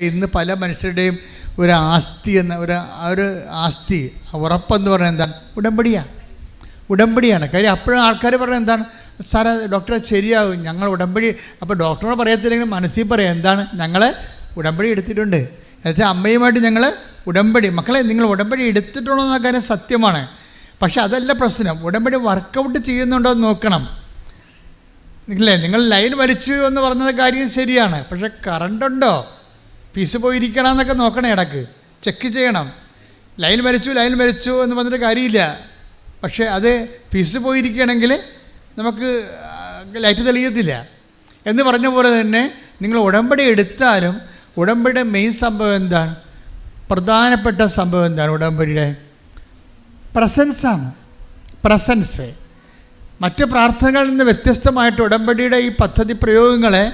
ഇന്ന് പല മനുഷ്യരുടെയും ഒരു ആസ്തി എന്ന ഒരു ഒരു ആസ്തി ഉറപ്പെന്ന് പറഞ്ഞാൽ എന്താണ്? ഉടമ്പടിയാണ് ഉടമ്പടിയാണ്. കാര്യം അപ്പോഴും ആൾക്കാർ പറയുന്നത് എന്താണ്? സാറേ ഡോക്ടറെ ശരിയാകും. ഞങ്ങൾ ഉടമ്പടി അപ്പോൾ ഡോക്ടറോട് പറയത്തില്ലെങ്കിൽ മനസ്സിൽ പറയാം എന്താണ്? ഞങ്ങൾ ഉടമ്പടി എടുത്തിട്ടുണ്ട്. എന്നുവെച്ചാൽ അമ്മയുമായിട്ട് ഞങ്ങൾ ഉടമ്പടി മക്കളെ നിങ്ങൾ ഉടമ്പടി എടുത്തിട്ടുണ്ടോ എന്ന കാര്യം സത്യമാണ്. പക്ഷേ അതല്ല പ്രശ്നം. ഉടമ്പടി വർക്കൗട്ട് ചെയ്യുന്നുണ്ടോ എന്ന് നോക്കണം. നിങ്ങളെ നിങ്ങൾ ലൈൻ വലിച്ചു എന്ന് പറഞ്ഞത് കാര്യം ശരിയാണ്. പക്ഷെ കറണ്ട് ഉണ്ടോ ഫീസ് പോയിരിക്കണം എന്നൊക്കെ നോക്കണേ ഇടയ്ക്ക്. ചെക്ക് ചെയ്യണം. ലൈൻ വരച്ചു ലൈൻ വരച്ചു എന്ന് പറഞ്ഞിട്ട് കാര്യമില്ല. പക്ഷേ അത് പീസ് പോയിരിക്കുകയാണെങ്കിൽ നമുക്ക് ലൈറ്റ് തെളിയത്തില്ല. എന്ന് പറഞ്ഞ പോലെ തന്നെ നിങ്ങൾ ഉടമ്പടി എടുത്താലും ഉടമ്പടിയുടെ മെയിൻ സംഭവം എന്താണ്? പ്രധാനപ്പെട്ട സംഭവം എന്താണ് ഉടമ്പടിയുടെ? പ്രസൻസാണ് പ്രസൻസ് മറ്റ് പ്രാർത്ഥനകളിൽ നിന്ന് വ്യത്യസ്തമായിട്ട് ഉടമ്പടിയുടെ ഈ പദ്ധതി പ്രയോഗങ്ങളെ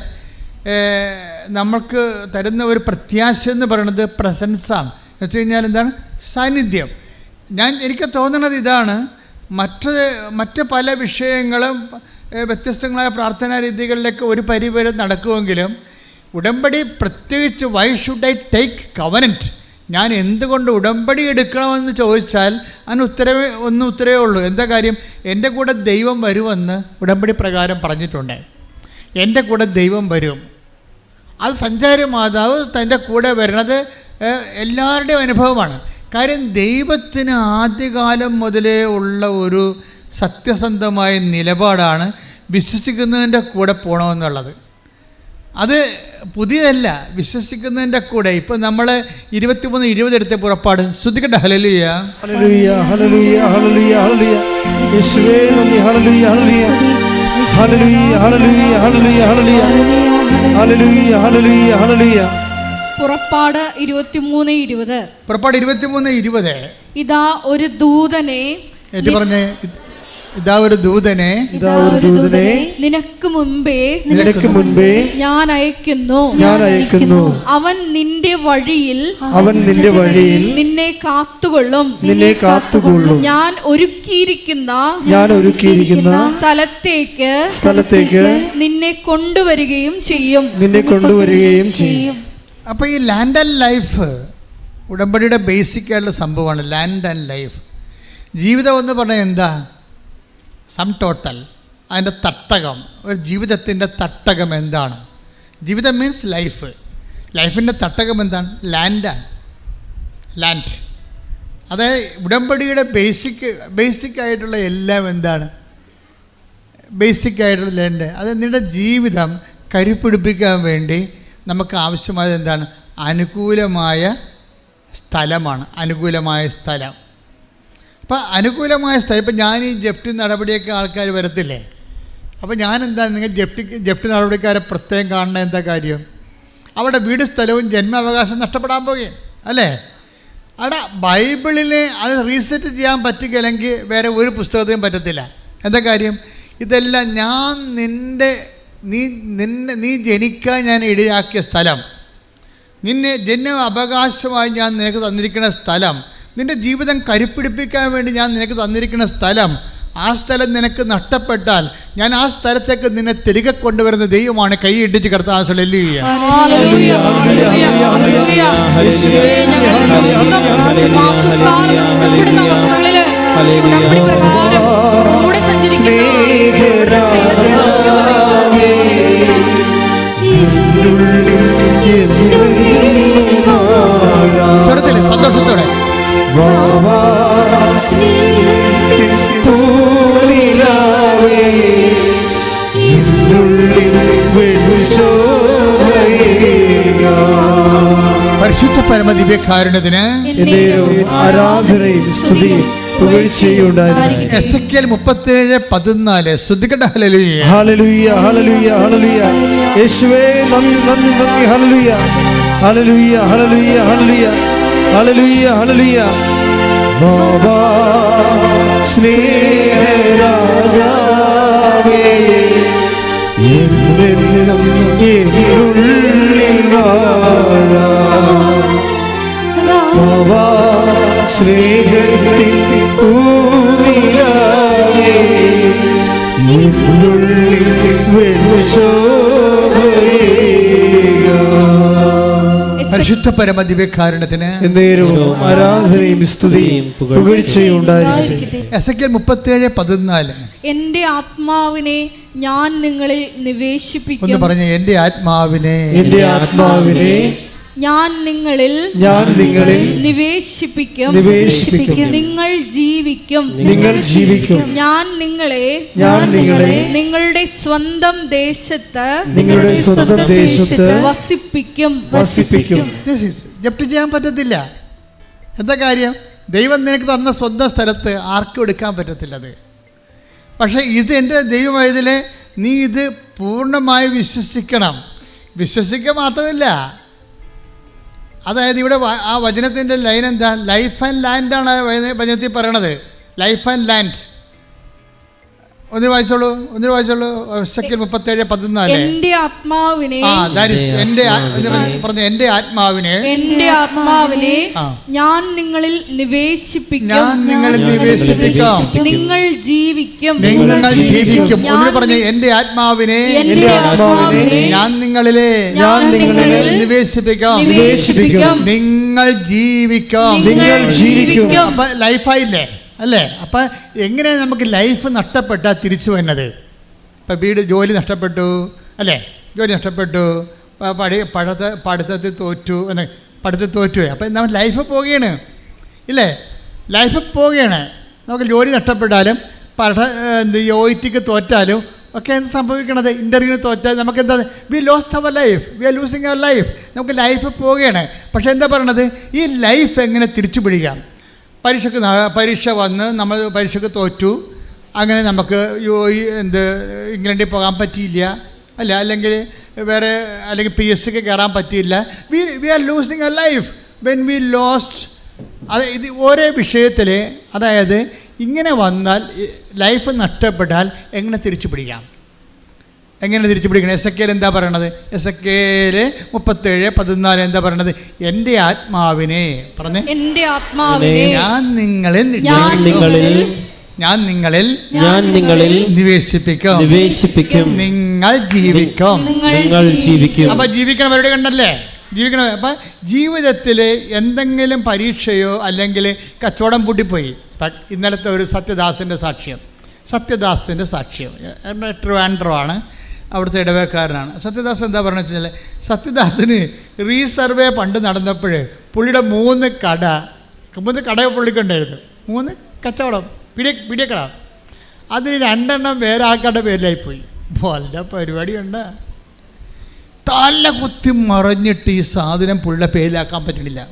നമ്മൾക്ക് തരുന്ന ഒരു പ്രത്യാശ എന്ന് പറയുന്നത് പ്രസൻസാണ് എന്ന് വെച്ച് കഴിഞ്ഞാൽ എന്താണ്? സാന്നിധ്യം. ഞാൻ എനിക്ക് തോന്നുന്നത് ഇതാണ്. മറ്റ് മറ്റ് പല വിഷയങ്ങളും വ്യത്യസ്തങ്ങളായ പ്രാർത്ഥനാ രീതികളിലേക്ക് ഒരു പരിവരെ നടക്കുമെങ്കിലും ഉടമ്പടി പ്രത്യേകിച്ച് why should I take covenant ഞാൻ എന്തുകൊണ്ട് ഉടമ്പടി എടുക്കണമെന്ന് ചോദിച്ചാൽ അതിന് ഉത്തരവേ ഒന്ന് ഉത്തരവേ ഉള്ളൂ. എന്താ കാര്യം? എന്റെ കൂടെ ദൈവം വരുമെന്ന് ഉടമ്പടി പ്രകാരം പറഞ്ഞിട്ടുണ്ട്. എന്റെ കൂടെ ദൈവം വരും. അത് സഞ്ചാരി മാതാവ് തന്റെ കൂടെ വരുന്നത് എല്ലാവരുടെയും അനുഭവമാണ്. കാര്യം ദൈവത്തിന് ആദ്യകാലം മുതലേ ഉള്ള ഒരു സത്യസന്ധമായ നിലപാടാണ് വിശ്വസിക്കുന്നതിന്റെ കൂടെ പോകണമെന്നുള്ളത് അത് പുതിയതല്ല വിശ്വസിക്കുന്നതിന്റെ കൂടെ. ഇപ്പം നമ്മൾ ഇരുപത്തിമൂന്ന് ഇരുപത് എടുത്ത പുറപ്പാട്. ശ്രദ്ധിക്കട്ടെ hallelujah hallelujah hallelujah hallelujah hallelujah. പുറപ്പാട് ഇരുപത്തിമൂന്ന് ഇരുപത്. പുറപ്പാട് ഇരുപത്തിമൂന്ന് ഇരുപത്. ഇതാ ഒരു ദൂതനെ പറഞ്ഞേ? ഇത്- ഒരു ദൂതനെ. ഇതാ ഒരു ദൂതനെ. നിനക്ക് മുൻപേ നിനക്ക് മുൻപേ ഞാൻ അയക്കുന്നു. ഞാൻ അയക്കുന്നു. അവൻ നിന്റെ വഴിയിൽ അവൻ നിന്റെ വഴിയിൽ നിന്നെ കാത്തുകൊള്ളും. നിന്നെ കാത്തുകൊള്ളും. ഞാൻ ഒരുക്കിയിരിക്കുന്ന ഞാൻ ഒരുക്കിയിരിക്കുന്ന സ്ഥലത്തേക്ക് സ്ഥലത്തേക്ക് നിന്നെ കൊണ്ടുവരികയും ചെയ്യും. നിന്നെ കൊണ്ടുവരികയും ചെയ്യും. അപ്പോൾ ഈ ലാൻഡ് ആൻഡ് ലൈഫ് ഉടമ്പടിയുടെ ബേസിക് ആയിട്ടുള്ള സംഭവമാണ് ലാൻഡ് ആൻഡ് ലൈഫ് ജീവിതം എന്ന് പറഞ്ഞാൽ എന്താ? സം ടോട്ടൽ അതിന്റെ തട്ടകം ഒരു ജീവിതത്തിന്റെ തട്ടകം എന്താണ്? ജീവിതം മീൻസ് ലൈഫ് ലൈഫിന്റെ തട്ടകം എന്താണ്? ലാൻഡാണ് ലാൻഡ് അതായത് ഉടമ്പടിയുടെ ബേസിക് ബേസിക് ആയിട്ടുള്ള എല്ലാം എന്താണ്? ബേസിക് ആയിട്ടുള്ള ലാൻഡ് അത് നിങ്ങളുടെ ജീവിതം കരുപ്പിടിപ്പിക്കാൻ വേണ്ടി നമുക്ക് ആവശ്യമായത് എന്താണ്? അനുകൂലമായ സ്ഥലമാണ്. അനുകൂലമായ സ്ഥലം. അപ്പോൾ അനുകൂലമായ സ്ഥലം ഇപ്പം ഞാൻ ഈ ജപ്തി നടപടിയൊക്കെ ആൾക്കാർ വരത്തില്ലേ? അപ്പോൾ ഞാൻ എന്താ നിങ്ങൾ ജപ്തി ജപ്തി നടപടിക്കാരെ പ്രത്യേകം കാണുന്ന എന്താ കാര്യം? അവിടെ വീട് സ്ഥലവും ജന്മാവകാശം നഷ്ടപ്പെടാൻ പോകുകയും അല്ലേ? അവിടെ ബൈബിളിനെ അത് റീസെറ്റ് ചെയ്യാൻ പറ്റുകയില്ലെങ്കിൽ വേറെ ഒരു പുസ്തകത്തെയും പറ്റത്തില്ല. എന്താ കാര്യം? ഇതെല്ലാം ഞാൻ നിന്റെ നീ നിന്നെ നീ ജനിക്കാൻ ഞാൻ ഇടയാക്കിയ സ്ഥലം. നിന്നെ ജന്മ അവകാശമായി ഞാൻ നിനക്ക് തന്നിരിക്കുന്ന സ്ഥലം. നിന്റെ ജീവിതം കരുപ്പിടിപ്പിക്കാൻ വേണ്ടി ഞാൻ നിനക്ക് തന്നിരിക്കുന്ന സ്ഥലം ആ സ്ഥലം നിനക്ക് നഷ്ടപ്പെട്ടാൽ ഞാൻ ആ സ്ഥലത്തേക്ക് നിന്നെ തിരികെ കൊണ്ടുവരുന്ന ദൈവമാണ് കൈ ഇടിച്ച് കർത്താവ്. Hallelujah, hallelujah, hallelujah. യേശുവേ, ഞങ്ങളുടെ സ്വന്തം വാസസ്ഥാനം നഷ്ടപ്പെടുന്ന അവസ്ഥകളിൽ ഉടമ്പടി പ്രകാരം കൂടെ സഞ്ചരിക്കുന്ന പരിശുദ്ധ പരമദിവ്യ ദിവ്യകാരുണ്യത്തിന് ആരാധനയും സ്തുതിയും സ്നേഹരാജാവേ. പരിശുദ്ധ പരമ ദിവ്യകാരണത്തിന് ആരാധനയും സ്തുതിയും പുകഴ്ചയും ഉണ്ടായിരിക്കട്ടെ എസ് കെ മുപ്പത്തി ഏഴ് പതിനാല് എന്റെ ആത്മാവിനെ ഞാൻ നിങ്ങളിൽ നിവേശിപ്പിക്കും. പറഞ്ഞു എന്റെ ആത്മാവിനെ. എന്റെ ആത്മാവിനെ ഞാൻ നിങ്ങളിൽ ഞാൻ നിങ്ങളിൽ നിവേശിപ്പിക്കും. നിവേശിപ്പിക്കും. നിങ്ങൾ ജീവിക്കും. നിങ്ങൾ ജീവിക്കും. ഞാൻ നിങ്ങളെ ഞാൻ നിങ്ങളെ നിങ്ങളുടെ സ്വന്തം ദേശത്ത് നിങ്ങളുടെ സ്വന്തം ദേശത്ത് വസിപ്പിക്കും. വസിപ്പിക്കും. ജപ്തി ചെയ്യാൻ പറ്റത്തില്ല. എന്താ കാര്യം? ദൈവം നിനക്ക് തന്ന സ്വന്തം സ്ഥലത്ത് ആർക്കും എടുക്കാൻ പറ്റത്തില്ലത് പക്ഷേ ഇത് എന്റെ ദൈവമായതിൽ നീ ഇത് പൂർണമായി വിശ്വസിക്കണം. വിശ്വസിക്കുക മാത്രമല്ല. അതായത് ഇവിടെ ആ വചനത്തിന്റെ ലൈൻ എന്താ? ലൈഫ് ആൻഡ് ലാൻഡാണ് വചനത്തിൽ പറയണത്. ലൈഫ് ആൻഡ് ലാൻഡ് ഒന്ന് വായിച്ചോളൂ ഒന്നിന് വായിച്ചോളൂ. സെക്കൻഡ് മുപ്പത്തേഴ് പതിനാല്. എന്റെ ആത്മാവിനെ എന്ന് പറഞ്ഞ- എന്റെ ആത്മാവിനെ എന്റെ ആത്മാവിനെ ഞാൻ നിങ്ങളിൽ നിവേശിപ്പിക്കും. ഞാൻ നിങ്ങളിൽ നിവേശിപ്പിക്കാം. നിങ്ങൾ ജീവിക്കും. നിങ്ങൾ ജീവിക്കും. ഒന്നിന് പറഞ്ഞു എന്റെ ആത്മാവിനെ എന്റെ ആത്മാവിനെ ഞാൻ നിങ്ങളിലെ ഞാൻ നിങ്ങളിൽ നിവേശിപ്പിക്കാം. നിവേശിപ്പിക്കും. നിങ്ങൾ ജീവിക്കാം. നിങ്ങൾ ജീവിക്കും. അപ്പൊ ലൈഫായില്ലേ അല്ലേ? അപ്പം എങ്ങനെയാണ് നമുക്ക് ലൈഫ് നഷ്ടപ്പെട്ടാൽ തിരിച്ചു വരുന്നത് ഇപ്പം വീട് ജോലി നഷ്ടപ്പെട്ടു അല്ലേ? ജോലി നഷ്ടപ്പെട്ടു പഠി പഠിത്ത പഠിത്തത്തിൽ തോറ്റു എന്ന് പഠിത്തത്തിൽ തോറ്റു അപ്പം നമ്മൾ ലൈഫ് പോവുകയാണ്. ഇല്ലേ? ലൈഫ് പോവുകയാണ്. നമുക്ക് ജോലി നഷ്ടപ്പെട്ടാലും പഠ എന്ത് യോയിറ്റിക്ക് തോറ്റാലും ഒക്കെ എന്ത് സംഭവിക്കണത്? ഇന്റർവ്യൂവിന് തോറ്റാൽ നമുക്ക് എന്താ? We lost our life we are losing our life നമുക്ക് ലൈഫ് പോവുകയാണ്. പക്ഷേ എന്താ പറയണത്? ഈ ലൈഫ് എങ്ങനെ തിരിച്ചു പിടിക്കാം? പരീക്ഷയ്ക്ക് ന- പരീക്ഷ വന്ന് നമ്മൾ പരീക്ഷയ്ക്ക് തോറ്റു. അങ്ങനെ നമുക്ക് എന്ത് ഇംഗ്ലണ്ടിൽ പോകാൻ പറ്റിയില്ല. അല്ല അല്ലെങ്കിൽ വേറെ അല്ലെങ്കിൽ പി എസ് സിക്ക് കയറാൻ പറ്റിയില്ല. We we are losing a life when we lost അത് ഇത് ഓരോ വിഷയത്തിൽ അതായത് ഇങ്ങനെ വന്നാൽ ലൈഫ് നഷ്ടപ്പെട്ടാൽ എങ്ങനെ തിരിച്ചു പിടിക്കാം എങ്ങനെ തിരിച്ചു പിടിക്കണം എസ് എ എന്താ പറയണത്? എസ് എ മുപ്പത്തേഴ് പതിനാല് എന്താ പറയണത്? എന്റെ ആത്മാവിനെ പറഞ്ഞേ. എന്റെ ആത്മാവിനെ ഞാൻ നിങ്ങളിൽ ഞാൻ നിങ്ങളിൽ ഞാൻ നിങ്ങളിൽ ഞാൻ നിങ്ങളിൽ നിവേശിപ്പിക്കും. നിവേശിപ്പിക്കും. നിങ്ങൾ ജീവിക്കും. നിങ്ങൾ ജീവിക്കും. അപ്പൊ ജീവിക്കണവരുടെ കണ്ടല്ലേ? ജീവിക്കണം. അപ്പം ജീവിതത്തിൽ എന്തെങ്കിലും പരീക്ഷയോ അല്ലെങ്കിൽ കച്ചവടം പൂട്ടിപ്പോയി. ഇന്നലത്തെ ഒരു സത്യദാസിന്റെ സാക്ഷ്യം. സത്യദാസിന്റെ സാക്ഷ്യം. ട്രിവാൻഡ്രോ ആണ് അവിടുത്തെ ഇടവേക്കാരനാണ്. സത്യദാസ് എന്താ പറഞ്ഞു വെച്ചാൽ സത്യദാസിന് റീസർവേ പണ്ട് നടന്നപ്പോൾ പുള്ളിയുടെ മൂന്ന് കട മൂന്ന് കട പുള്ളിക്കുണ്ടായിരുന്നു. മൂന്ന് കച്ചവടം പിടിയ പിടിയക്കട അതിന് രണ്ടെണ്ണം വേറെ ആൾക്കാരുടെ പേരിലായിപ്പോയി. വല്ല പരിപാടിയുണ്ട്. തല കുത്തി മറിഞ്ഞിട്ട് ഈ സാധനം പുള്ളിയുടെ പേരിലാക്കാൻ പറ്റുന്നില്ല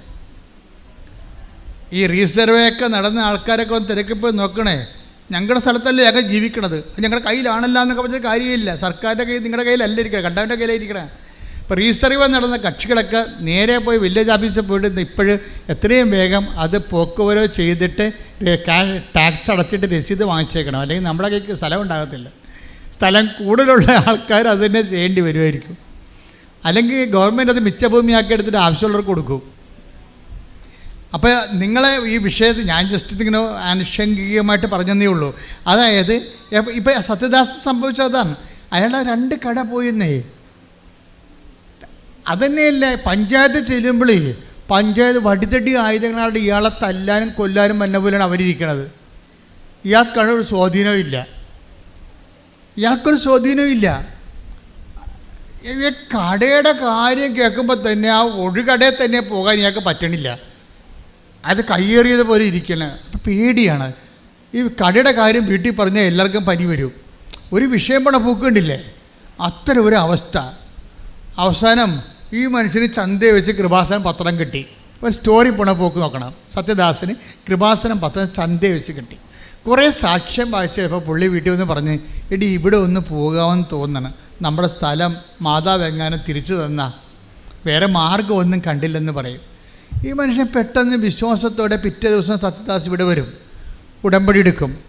ഈ റീസർവേ ഒക്കെ നടന്ന ആൾക്കാരൊക്കെ ഒന്ന് തിരക്കിപ്പോയി നോക്കണേ. ഞങ്ങളുടെ സ്ഥലത്തല്ലേ ഞങ്ങൾ ജീവിക്കണത്? ഞങ്ങളുടെ കയ്യിലാണല്ല എന്നൊക്കെ പറഞ്ഞ കാര്യമില്ല. സർക്കാരിന്റെ കയ്യിൽ നിങ്ങളുടെ കയ്യിലല്ല ഇരിക്കണം കണ്ടവന്റെ കയ്യിലിരിക്കണേ ഇപ്പോൾ റീസർവ് നടന്ന കക്ഷികളൊക്കെ നേരെ പോയി വില്ലേജ് ഓഫീസിൽ പോയിട്ട് ഇപ്പോഴും എത്രയും വേഗം അത് പോക്കുവരവ് ചെയ്തിട്ട് ടാക്സ് അടച്ചിട്ട് രസീത് വാങ്ങിച്ചേക്കണം. അല്ലെങ്കിൽ നമ്മുടെ കയ്ക്ക് സ്ഥലം ഉണ്ടാകത്തില്ല. സ്ഥലം കൂടുതലുള്ള ആൾക്കാർ അത് തന്നെ ചെയ്യേണ്ടി വരുമായിരിക്കും അല്ലെങ്കിൽ ഗവൺമെന്റ് അത് മിച്ചഭൂമിയാക്കി എടുത്തിട്ട് ആവശ്യമുള്ളവർക്ക് കൊടുക്കും. അപ്പോൾ നിങ്ങളെ ഈ വിഷയത്തിൽ ഞാൻ ജസ്റ്റ് ഇതിങ്ങനെ ആനുഷംഗികമായിട്ട് പറഞ്ഞതേ ഉള്ളൂ. അതായത് ഇപ്പോൾ സത്യദാസ് സംഭവിച്ചതാണ് അയാളെ രണ്ട് കട പോയിന്നേ. അതന്നെയല്ലേ പഞ്ചായത്ത് ചെല്ലുമ്പോഴേ പഞ്ചായത്ത് വടിതടി ആയുധങ്ങളായിട്ട് ഇയാളെ തല്ലാനും കൊല്ലാനും വന്ന പോലെയാണ് അവരിയ്ക്കണത്. ഇയാൾക്കാണ് ഒരു സ്വാധീനവും ഇല്ല. ഇയാൾക്കൊരു ഈ കടയുടെ കാര്യം കേൾക്കുമ്പോൾ തന്നെ ആ ഒരു കടയിൽ തന്നെ പോകാൻ ഇയാൾക്ക് പറ്റണില്ല. അത് കയ്യേറിയത് പോലെ ഇരിക്കണം. അപ്പം പേടിയാണ്. ഈ കടയുടെ കാര്യം വീട്ടിൽ പറഞ്ഞാൽ എല്ലാവർക്കും പനി വരും. ഒരു വിഷയം പണ പൂക്കണ്ടില്ലേ? അത്തരം ഒരു അവസ്ഥ. അവസാനം ഈ മനുഷ്യന് ചന്തയെ വെച്ച് കൃപാസനം പത്രം കിട്ടി. ഒരു സ്റ്റോറി പണ പോക്ക് നോക്കണം. സത്യദാസന് കൃപാസനം പത്രം ചന്തയെ വെച്ച് കിട്ടി. കുറേ സാക്ഷ്യം വായിച്ച് ചിലപ്പോൾ പുള്ളി വീട്ടിൽ വന്ന് പറഞ്ഞ് എടി ഇവിടെ ഒന്ന് പോകാമെന്ന് തോന്നണം. നമ്മുടെ സ്ഥലം മാതാവെങ്ങാനും തിരിച്ചു തന്ന? വേറെ മാർഗമൊന്നും കണ്ടില്ലെന്ന് പറയും. ഈ മനുഷ്യൻ പെട്ടെന്ന് വിശ്വാസത്തോടെ പിറ്റേ ദിവസം സത്യദാസ് ഇവിടെ വരും. ഉടമ്പടി എടുക്കും.